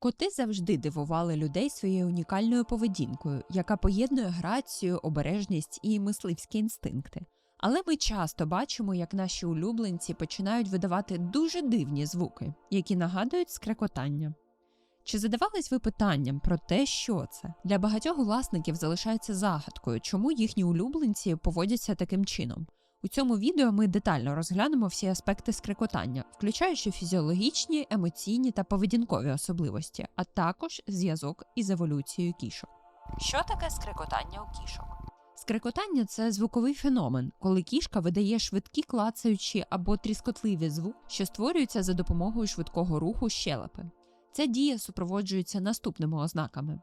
Коти завжди дивували людей своєю унікальною поведінкою, яка поєднує грацію, обережність і мисливські інстинкти. Але ми часто бачимо, як наші улюбленці починають видавати дуже дивні звуки, які нагадують скрекотання. Чи задавались ви питанням про те, що це? Для багатьох власників залишається загадкою, чому їхні улюбленці поводяться таким чином. У цьому відео ми детально розглянемо всі аспекти скрекотання, включаючи фізіологічні, емоційні та поведінкові особливості, а також зв'язок із еволюцією кішок. Що таке скрекотання у кішок? Скрекотання це звуковий феномен, коли кішка видає швидкі клацаючі або тріскотливі звук, що створюються за допомогою швидкого руху щелепи. Ця дія супроводжується наступними ознаками: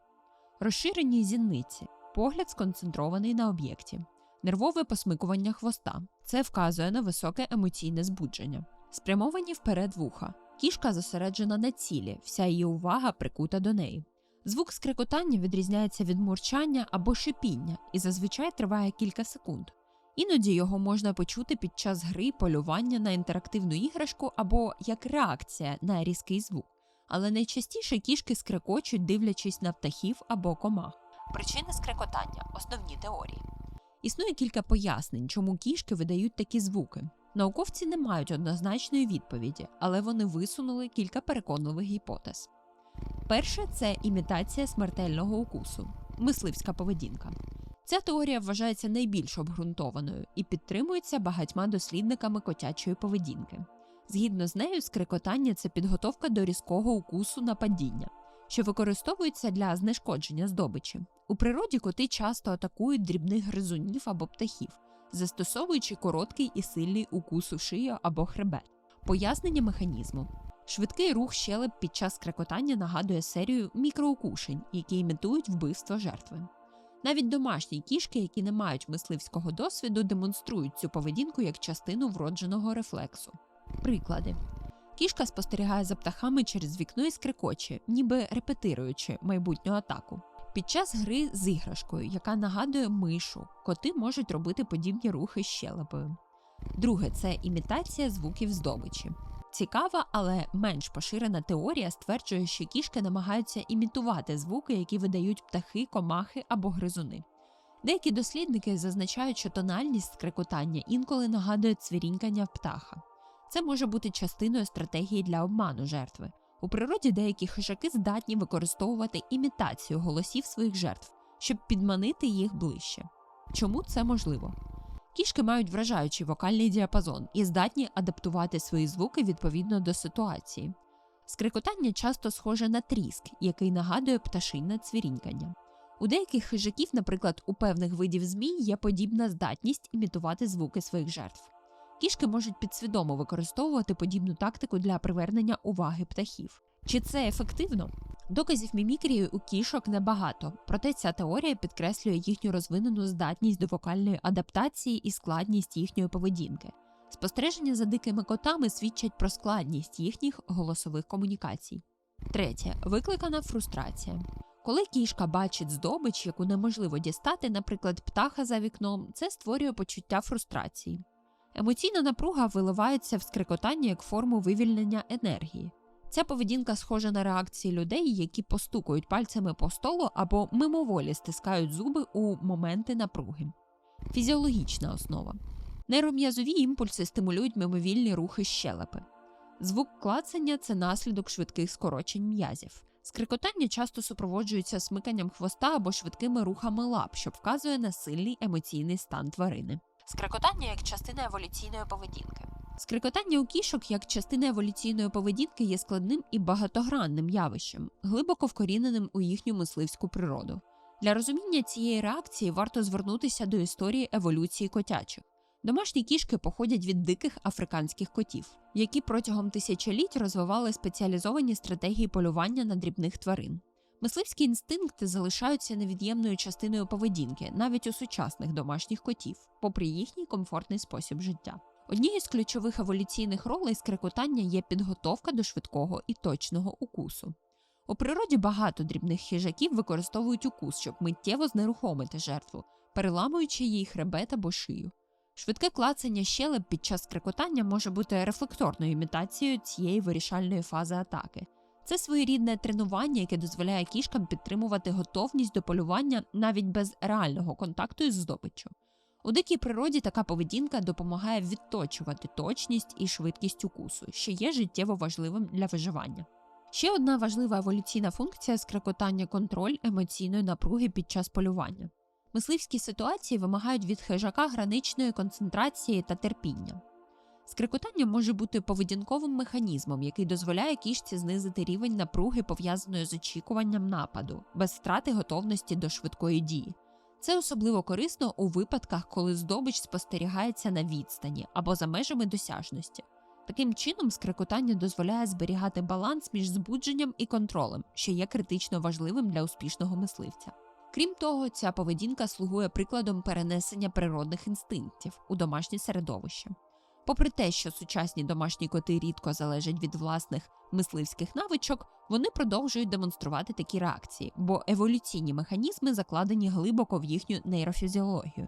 розширені зіниці, погляд сконцентрований на об'єкті, нервове посмикування хвоста. Це вказує на високе емоційне збудження, спрямовані вперед вуха. Кішка зосереджена на цілі, вся її увага прикута до неї. Звук скрикотання відрізняється від мурчання або шипіння і зазвичай триває кілька секунд. Іноді його можна почути під час гри полювання на інтерактивну іграшку або як реакція на різкий звук. Але найчастіше кішки скрекочуть, дивлячись на птахів або комах. Причини скрекотання основні теорії. Існує кілька пояснень, чому кішки видають такі звуки. Науковці не мають однозначної відповіді, але вони висунули кілька переконливих гіпотез. Перше це імітація смертельного укусу, мисливська поведінка. Ця теорія вважається найбільш обґрунтованою і підтримується багатьма дослідниками котячої поведінки. Згідно з нею, скрикотання це підготовка до різкого укусу на падіння, що використовується для знешкодження здобичі. У природі коти часто атакують дрібних гризунів або птахів, застосовуючи короткий і сильний укус у шию або хребет. Пояснення механізму. Швидкий рух щелеп під час крекотання нагадує серію мікроукушень, які імітують вбивство жертви. Навіть домашні кішки, які не мають мисливського досвіду, демонструють цю поведінку як частину вродженого рефлексу. Приклади. Кішка спостерігає за птахами через вікно і скрикоче, ніби репетируючи майбутню атаку. Під час гри з іграшкою, яка нагадує мишу, коти можуть робити подібні рухи щелепою. Друге це імітація звуків здобичі. Цікава, але менш поширена теорія стверджує, що кішки намагаються імітувати звуки, які видають птахи, комахи або гризуни. Деякі дослідники зазначають, що тональність скрикотання інколи нагадує цвірінькання птаха. Це може бути частиною стратегії для обману жертви. У природі деякі хижаки здатні використовувати імітацію голосів своїх жертв, щоб підманити їх ближче. Чому це можливо? Кішки мають вражаючий вокальний діапазон і здатні адаптувати свої звуки відповідно до ситуації. Скрикотання часто схоже на тріск, який нагадує пташинне цвірінькання. У деяких хижаків, наприклад, у певних видів змій, є подібна здатність імітувати звуки своїх жертв. Кішки можуть підсвідомо використовувати подібну тактику для привернення уваги птахів. Чи це ефективно? Доказів мімікрії у кішок небагато, проте ця теорія підкреслює їхню розвинену здатність до вокальної адаптації і складність їхньої поведінки. Спостереження за дикими котами свідчать про складність їхніх голосових комунікацій. Третє викликана фрустрація. Коли кішка бачить здобич, яку неможливо дістати, наприклад, птаха за вікном, це створює почуття фрустрації. Емоційна напруга виливається в скрикотання як форму вивільнення енергії. Ця поведінка схожа на реакції людей, які постукають пальцями по столу або мимоволі стискають зуби у моменти напруги. Фізіологічна основа. Нейром'язові імпульси стимулюють мимовільні рухи щелепи. Звук клацання це наслідок швидких скорочень м'язів. Скрикотання часто супроводжується смиканням хвоста або швидкими рухами лап, що вказує на сильний емоційний стан тварини. Скрикотання як частина еволюційної поведінки. Скрикотання у кішок як частина еволюційної поведінки є складним і багатогранним явищем, глибоко вкоріненим у їхню мисливську природу. Для розуміння цієї реакції варто звернутися до історії еволюції котячих. Домашні кішки походять від диких африканських котів, які протягом тисячоліть розвивали спеціалізовані стратегії полювання на дрібних тварин. Мисливські інстинкти залишаються невід'ємною частиною поведінки навіть у сучасних домашніх котів, попри їхній комфортний спосіб життя. Однією з ключових еволюційних ролей скрикотання є підготовка до швидкого і точного укусу. У природі багато дрібних хижаків використовують укус, щоб миттєво знерухомити жертву, переламуючи їй хребет або шию. Швидке клацання щелеп під час скрикотання може бути рефлекторною імітацією цієї вирішальної фази атаки. Це своєрідне тренування, яке дозволяє кішкам підтримувати готовність до полювання навіть без реального контакту із здобиччю. У дикій природі така поведінка допомагає відточувати точність і швидкість укусу, що є життєво важливим для виживання. Ще одна важлива еволюційна функція скрекотання контроль емоційної напруги під час полювання. Мисливські ситуації вимагають від хижака граничної концентрації та терпіння. Скрикотання може бути поведінковим механізмом, який дозволяє кішці знизити рівень напруги, пов'язаної з очікуванням нападу, без втрати готовності до швидкої дії. Це особливо корисно у випадках, коли здобич спостерігається на відстані або за межами досяжності. Таким чином, скрикотання дозволяє зберігати баланс між збудженням і контролем, що є критично важливим для успішного мисливця. Крім того, ця поведінка слугує прикладом перенесення природних інстинктів у домашнє середовище. Попри те, що сучасні домашні коти рідко залежать від власних мисливських навичок, вони продовжують демонструвати такі реакції, бо еволюційні механізми закладені глибоко в їхню нейрофізіологію.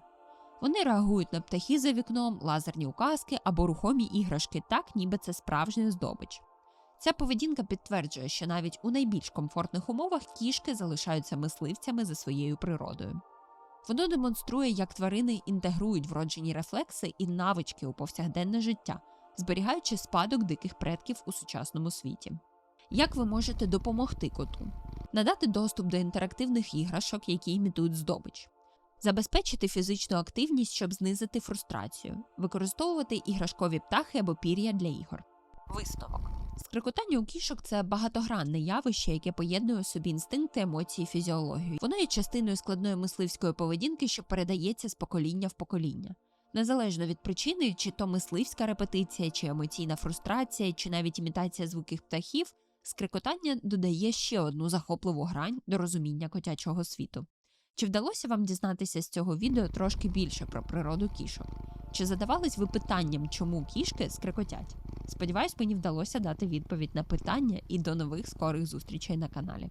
Вони реагують на птахи за вікном, лазерні указки або рухомі іграшки, так ніби це справжня здобич. Ця поведінка підтверджує, що навіть у найбільш комфортних умовах кішки залишаються мисливцями за своєю природою. Воно демонструє, як тварини інтегрують вроджені рефлекси і навички у повсякденне життя, зберігаючи спадок диких предків у сучасному світі. Як ви можете допомогти коту? Надати доступ до інтерактивних іграшок, які імітують здобич, забезпечити фізичну активність, щоб знизити фрустрацію, використовувати іграшкові птахи або пір'я для ігор. Висновок. Скрикотання у кішок це багатогранне явище, яке поєднує у собі інстинкти, емоції, фізіологію. Воно є частиною складної мисливської поведінки, що передається з покоління в покоління. Незалежно від причини, чи то мисливська репетиція, чи емоційна фрустрація, чи навіть імітація звуких птахів, скрикотання додає ще одну захопливу грань до розуміння котячого світу. Чи вдалося вам дізнатися з цього відео трошки більше про природу кішок? Чи задавались ви питанням, чому кішки скрикотять? Сподіваюсь, мені вдалося дати відповідь на питання і до нових скорих зустрічей на каналі.